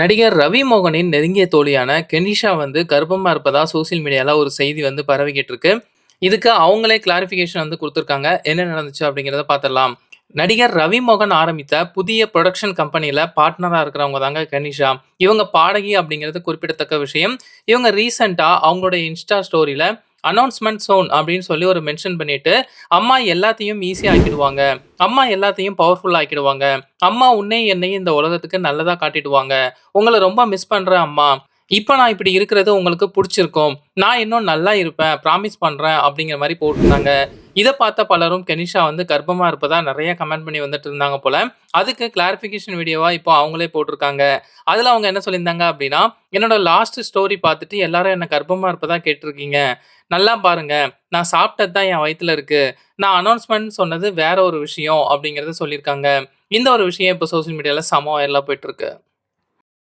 நடிகர் ரவி மோகனின் நெருங்கிய தோழியான கெனிஷா வந்து கர்ப்பமாக இருப்பதா சோசியல் மீடியாவில் ஒரு செய்தி வந்து பரவிக்கிட்டு இருக்கு. இதுக்கு அவங்களே கிளாரிஃபிகேஷன் வந்து கொடுத்துருக்காங்க என்ன நடந்துச்சு அப்படிங்கிறத பார்த்துடலாம். நடிகர் ரவி மோகன் ஆரம்பித்த புதிய ப்ரொடக்ஷன் கம்பெனியில் பார்ட்னராக இருக்கிறவங்க தாங்க கனிஷா. இவங்க பாடகி அப்படிங்கிறது குறிப்பிடத்தக்க விஷயம். இவங்க ரீசெண்டாக அவங்களுடைய இன்ஸ்டா ஸ்டோரியில் அனௌன்ஸ்மெண்ட் சோன் அப்படின்னு சொல்லி ஒரு மென்ஷன் பண்ணிட்டு, அம்மா எல்லாத்தையும் ஈஸியாக ஆக்கிடுவாங்க. அம்மா எல்லாத்தையும் பவர்ஃபுல்லாக ஆக்கிடுவாங்க. அம்மா உன்னையும் என்னையும் இந்த உலகத்துக்கு நல்லதாக காட்டிடுவாங்க. உங்களை ரொம்ப மிஸ் பண்ணுறேன் அம்மா. இப்போ நான் இப்படி இருக்கிறது உங்களுக்கு பிடிச்சிருக்கும் நான் இன்னும் நல்லா இருப்பேன். ப்ராமிஸ் பண்ணுறேன் அப்படிங்கிற மாதிரி போட்டிருந்தாங்க. இதை பார்த்த பலரும் கெனிஷா வந்து கர்ப்பமாக இருப்பதா நிறைய கமெண்ட் பண்ணி வந்துட்டு இருந்தாங்க போல. அதுக்கு கிளாரிஃபிகேஷன் வீடியோவா இப்போ அவங்களே போட்டிருக்காங்க. அதில் அவங்க என்ன சொல்லியிருந்தாங்க அப்படின்னா, "என்னோட லாஸ்ட் ஸ்டோரி பார்த்துட்டு எல்லாரும் என்ன கர்ப்பமாக இருப்பதா கேட்டிருக்கீங்க. நல்லா பாருங்க. நான் சாப்பிட்டது தான் என் வயிற்றுல இருக்கு. நான் அனௌன்ஸ்மெண்ட் சொன்னது வேற ஒரு விஷயம்." அப்படிங்கிறத சொல்லியிருக்காங்க. இந்த ஒரு விஷயம் இப்போ சோசியல் மீடியாவில் சமம் எல்லாம் போயிட்டு இருக்கு.